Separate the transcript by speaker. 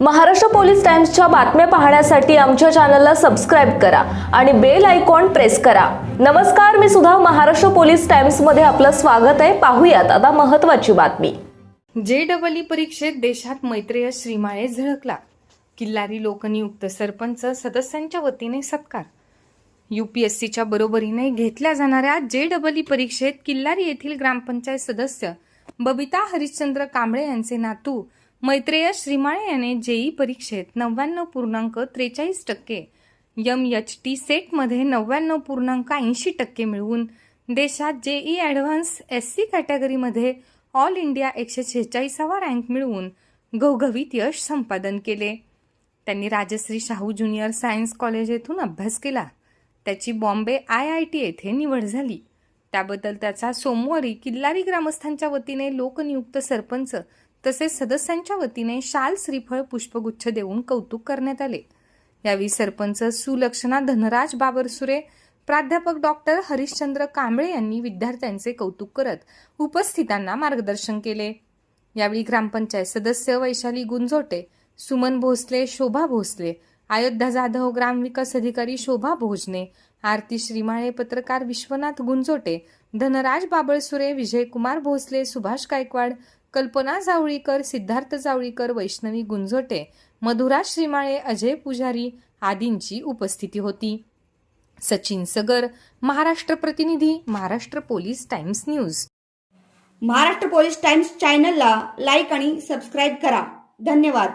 Speaker 1: Maharashtra police टाइम्सच्या बातम्या पाहण्यासाठी आमच्या चॅनलला सबस्क्राईब करा आणि बेल आयकॉन प्रेस करा. नमस्कार मी सुद्धा महाराष्ट्र पोलीस टाइम्समध्ये आपलं स्वागत आहे. पाहूयात आता महत्वाची बातमी.
Speaker 2: जे डबल ई परीक्षेत देशात मैत्रेय श्रीमाळे झळकला. किल्लारी लोकनियुक्त सरपंच सदस्यांच्या वतीने सत्कार. यूपीएससीच्या बरोबरीने घेतल्या जाणाऱ्या जे डबल ई परीक्षेत किल्लारी येथील ग्रामपंचायत सदस्य बबिता हरिश्चंद्र कांबळे यांचे नातू मैत्रेय श्रीमाळे याने जेई परीक्षेत नव्याण्णव पूर्णांक त्रेचाळीस टक्के यम एच टी सेटमध्ये नव्याण्णव पूर्णांक ऐंशी टक्के मिळवून देशात जेई ॲडव्हान्स एस सी कॅटेगरीमध्ये ऑल इंडिया एकशे शेहेचाळीसावा रँक मिळवून घवघवीत यश संपादन केले. त्यांनी Rajarshi Shahu junior science college येथून अभ्यास केला. त्याची बॉम्बे आय आय टी येथे निवड झाली. त्याबद्दल त्याचा सोमवारी किल्लारी ग्रामस्थांच्या वतीने लोकनियुक्त सरपंच तसेच सदस्यांच्या वतीने शाल श्रीफळ पुष्पगुच्छ देऊन कौतुक करण्यात आले. यावेळी सरपंच सुलक्षणा धनराज बाबरसुरे प्राध्यापक डॉक्टर हरिश्चंद्र कांबळे यांनी विद्यार्थ्यांचे कौतुक करत उपस्थितांना मार्गदर्शन केले. यावेळी ग्रामपंचायत सदस्य वैशाली गुंजोटे सुमन भोसले शोभा भोसले अयोध्या जाधव ग्रामविकास अधिकारी शोभा भोजने आरती श्रीमाळे पत्रकार विश्वनाथ गुंजोटे धनराज बाबळसुरे विजयकुमार भोसले सुभाष गायकवाड कल्पना जावळीकर सिद्धार्थ जावळीकर वैष्णवी गुंजोटे मधुरा श्रीमाळे अजय पुजारी आदींची उपस्थिती होती. सचिन सगर महाराष्ट्र प्रतिनिधी Maharashtra police times news.
Speaker 3: Maharashtra police times चॅनलला लाईक आणि सबस्क्राईब करा. धन्यवाद.